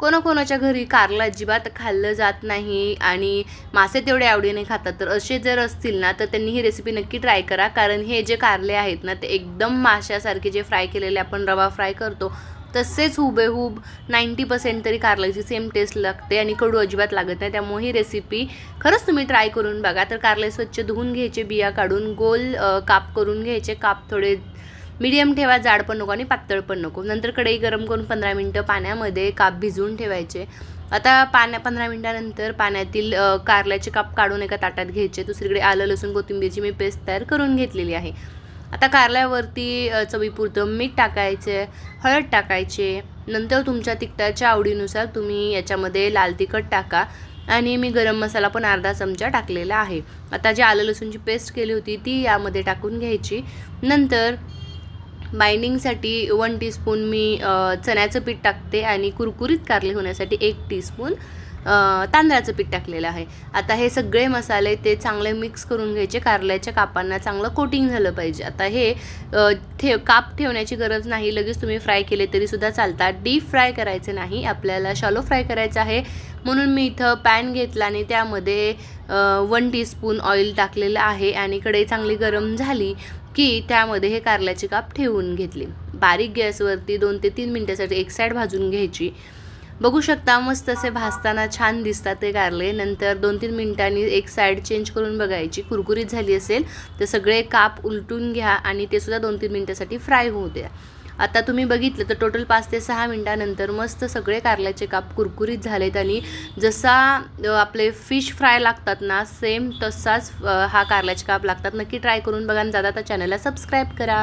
कोणाकोणाच्या घरी कारलं अजिबात खाल्लं जात नाही आणि मासे तेवढे आवडीने खातात. तर असे जर असतील ना तर त्यांनी ही रेसिपी नक्की ट्राय करा. कारण हे जे कारले आहेत ना ते एकदम माशासारखे जे फ्राय केलेले आपण रवा फ्राय करतो तसेच हुबेहूब नाईंटी पर्सेंट तरी कारल्याची सेम टेस्ट लागते आणि कडू अजिबात लागत नाही. त्यामुळे ही रेसिपी खरंच तुम्ही ट्राय करून बघा. तर कारले स्वच्छ धुवून घ्यायचे बिया काढून गोल काप करून घ्यायचे. काप थोडे मीडियम ठेवा जाड पण नको आणि पातळ पण नको. नंतर कढई गरम करून पंधरा मिनटं पाण्यामध्ये काप भिजवून ठेवायचे. आता पाण्या पंधरा मिनटानंतर पाण्यातील कारल्याचे काप काढून एका ताटात घ्यायचे. दुसरीकडे आलं लसूण कोथिंबीरची मी पेस्ट तयार करून घेतलेली आहे. आता कारल्यावरती चवीपुरतं मीठ टाकायचे हळद टाकायचे. नंतर तुमच्या तिखटाच्या आवडीनुसार तुम्ही याच्यामध्ये लाल तिखट टाका आणि मी गरम मसाला पण अर्धा चमचा टाकलेला आहे. आता जी आलं लसूणची पेस्ट केली होती ती यामध्ये टाकून घ्यायची. नंतर बाइंडिंगसाठी वन टीस्पून मी चण्याचं पीठ टाकते आणि कुरकुरीत कारले होण्यासाठी एक टीस्पून तांदळाचं पीठ टाकलेलं आहे. आता हे सगळे मसाले ते चांगले मिक्स करून घ्यायचे कारल्याच्या कापांना चांगलं कोटिंग झालं पाहिजे. आता हे ठेव काप ठेवण्याची गरज नाही लगेच तुम्ही फ्राय केले तरीसुद्धा चालतात. डीप फ्राय करायचे नाही आपल्याला शॉलो फ्राय करायचं आहे. म्हणून मी इथं पॅन घेतला आणि त्यामध्ये वन टीस्पून ऑइल टाकलेलं आहे आणि कढई चांगली गरम झाली की त्यामध्ये हे कारल्याचे काप ठेवून घेतली. बारीक गॅसवरती दोन ते तीन मिनटासाठी एक साईड भाजून घ्यायची. बघू शकता मस्त असे भाजताना छान दिसतात ते कारले. नंतर दोन तीन मिनिटांनी एक साईड चेंज करून बघायची. कुरकुरीत झाली असेल तर सगळे काप उलटून घ्या आणि ते सुद्धा दोन तीन मिनटासाठी फ्राय होऊ द्या. आता तुम्ही बघितलं तर टोटल पाच ते सहा मिनटानंतर मस्त सगळे कारल्याचे काप कुरकुरीत झालेत आणि जसा आपले फिश फ्राय लागतात ना सेम तसाच हा कारल्याचे काप लागतात. नक्की ट्राय करून बघा आणि जाता तर चॅनलला सबस्क्राईब करा.